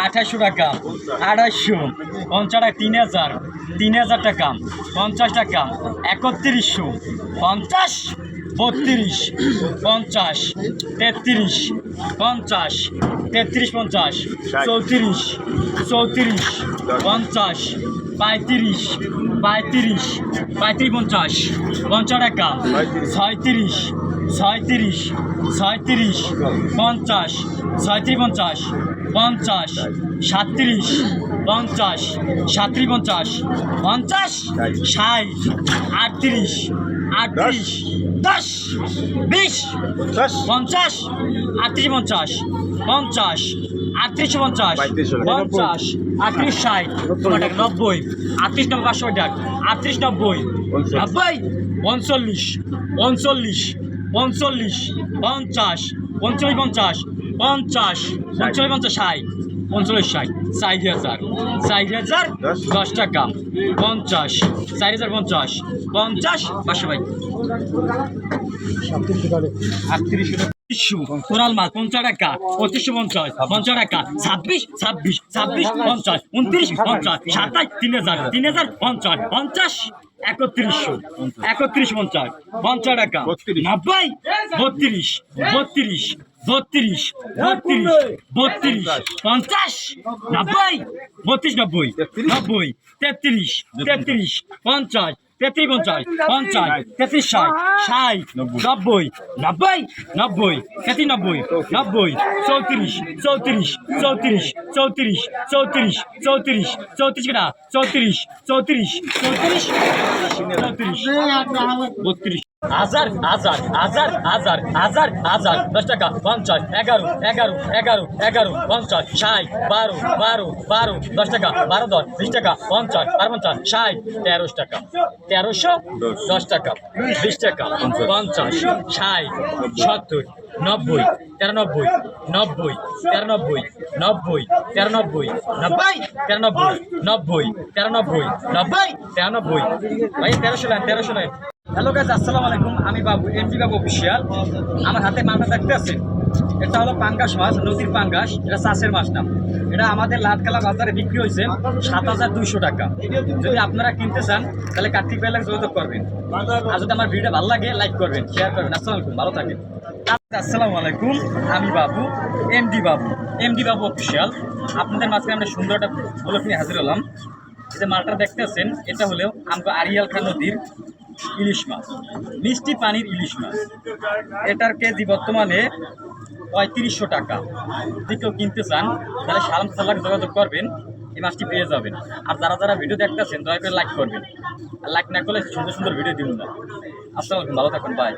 আঠাশশো টাকা আড়াইশো পঞ্চাশ টাকা তিন হাজার তিন হাজার টাকা পঞ্চাশ টাকা একত্রিশশো পঞ্চাশ বত্রিশ পঞ্চাশ তেত্রিশ পঞ্চাশ তেত্রিশ পঞ্চাশ চৌত্রিশ চৌত্রিশ পঞ্চাশ পঁয়ত্রিশ পঁয়ত্রিশ পঁয়ত্রিশ পঞ্চাশ পঞ্চাশ টাকা ছয়ত্রিশ ছয়ত্রিশ ছয়ত্রিশ পঞ্চাশ ছয়ত্রিশ পঞ্চাশ পঞ্চাশ সাতত্রিশ পঞ্চাশ সাতত্রিশ পঞ্চাশ পঞ্চাশ ষাট আটত্রিশ আটত্রিশ দশ বিশ পঞ্চাশ আটত্রিশ পঞ্চাশ পঞ্চাশ আটত্রিশ পঞ্চাশ। পঞ্চাশ আটত্রিশ ষাট নব্বই আটত্রিশ নব্বই পাঁচশো টাকা আটত্রিশ নব্বই। নব্বই পঞ্চল্লিশ পঞ্চল্লিশ পঞ্চল্লিশ পঞ্চাশ পঞ্চল্লিশ পঞ্চাশ পঞ্চাশ পঞ্চল্লিশ পঞ্চাশ ষাট পঞ্চল্লিশ ষাট ষাট হাজার ষাট হাজার দশ। টাকা পঞ্চাশ ষাট হাজার পঞ্চাশ পঞ্চাশ পাঁচশো ভাই আটত্রিশ কোরাল মাছ পঞ্চাশ টাকা পঁচিশশো পঞ্চাশ পঞ্চাশ টাকা ছাব্বিশ ছাব্বিশ ছাব্বিশ পঞ্চাশ উনত্রিশ পঞ্চাশ সাতাশ তিন হাজার তিন হাজার পঞ্চাশ পঞ্চাশ একত্রিশশো একত্রিশ পঞ্চাশ পঞ্চাশ টাকা নব্বই বত্রিশ বত্রিশ বত্রিশ বত্রিশ বত্রিশ পঞ্চাশ নব্বই বত্রিশ নব্বই নব্বই তেত্রিশ তেত্রিশ পঞ্চাশ তেত্রিশ পঞ্চাশ পঞ্চাশ তেত্রিশ ষাট ষাট নব্বই নব্বই নব্বই তেত্রিশ নব্বই নব্বই চৌত্রিশ চৌত্রিশ চৌত্রিশ চৌত্রিশ চৌত্রিশ চৌত্রিশ চৌত্রিশ কেটা চৌত্রিশ চৌত্রিশ চৌত্রিশ চৌত্রিশ বত্রিশ হাজার হাজার হাজার হাজার হাজার হাজার, দশ টাকা, পঞ্চাশ, এগারো এগারো এগারো এগারো, পঞ্চাশ, ষাট, বারো বারো বারো, দশ টাকা, বারো, দশ, বিশ টাকা, পঞ্চাশ, বারো, পঞ্চাশ, ষাট, তেরোশো টাকা, তেরোশো, দশ টাকা, বিশ টাকা, পঞ্চাশ, ষাট, সত্তর, নব্বই, তেরানব্বই নব্বই তেরানব্বই নব্বই তেরানব্বই নব্বই তেরানব্বই নব্বই তেরানব্বই নব্বই, তেরানব্বই, ভাই, তেরোশো লাইন তেরোশো লাইন। হ্যালো গাইজ আসসালামু আলাইকুম। আমি বাবু, এমপি বাবু অফিসিয়াল আমার হাতে মাছটা দেখতে আছে। এটা হলো পাঙ্গাস মাছ, নদীর পাঙ্গাস। এটা চাষের মাছ নাম। এটা আমাদের লাটকালা বাজারে বিক্রি হয়েছে সাত হাজার দুইশো টাকা। যদি আপনারা কিনতে চান, তাহলে কার্তিক বেলায় যোগাযোগ করবেন। আর যদি আমার ভিডিও ভালো লাগে লাইক করবেন শেয়ার করবেন। আসসালামু আলাইকুম, ভালো থাকেন। আসসালামু আলাইকুম, আমি বাবু, এমডি বাবু। এমডি বাবু অফিসিয়াল আপনাদের মাঝখানে আমরা সুন্দর একটা নিয়ে হাজির হলাম। যে মালটা দেখতেছেন এটা হলেও আমরা আরিয়াল খান নদীর ইলিশ মাছ, মিষ্টি পানির ইলিশ মাছ। এটার কেজি বর্তমানে পঁয়ত্রিশশো টাকা। যদি কেউ কিনতে চান, তাহলে সালাম সাল্লাহ যোগাযোগ করবেন, এই মাছটি পেয়ে যাবেন। আর যারা যারা ভিডিও দেখতেছেন, দয়া করে লাইক করবেন। আর লাইক না করলে সুন্দর সুন্দর ভিডিও দিব না। আসসালামাইকুম ভালো থাকুন বাই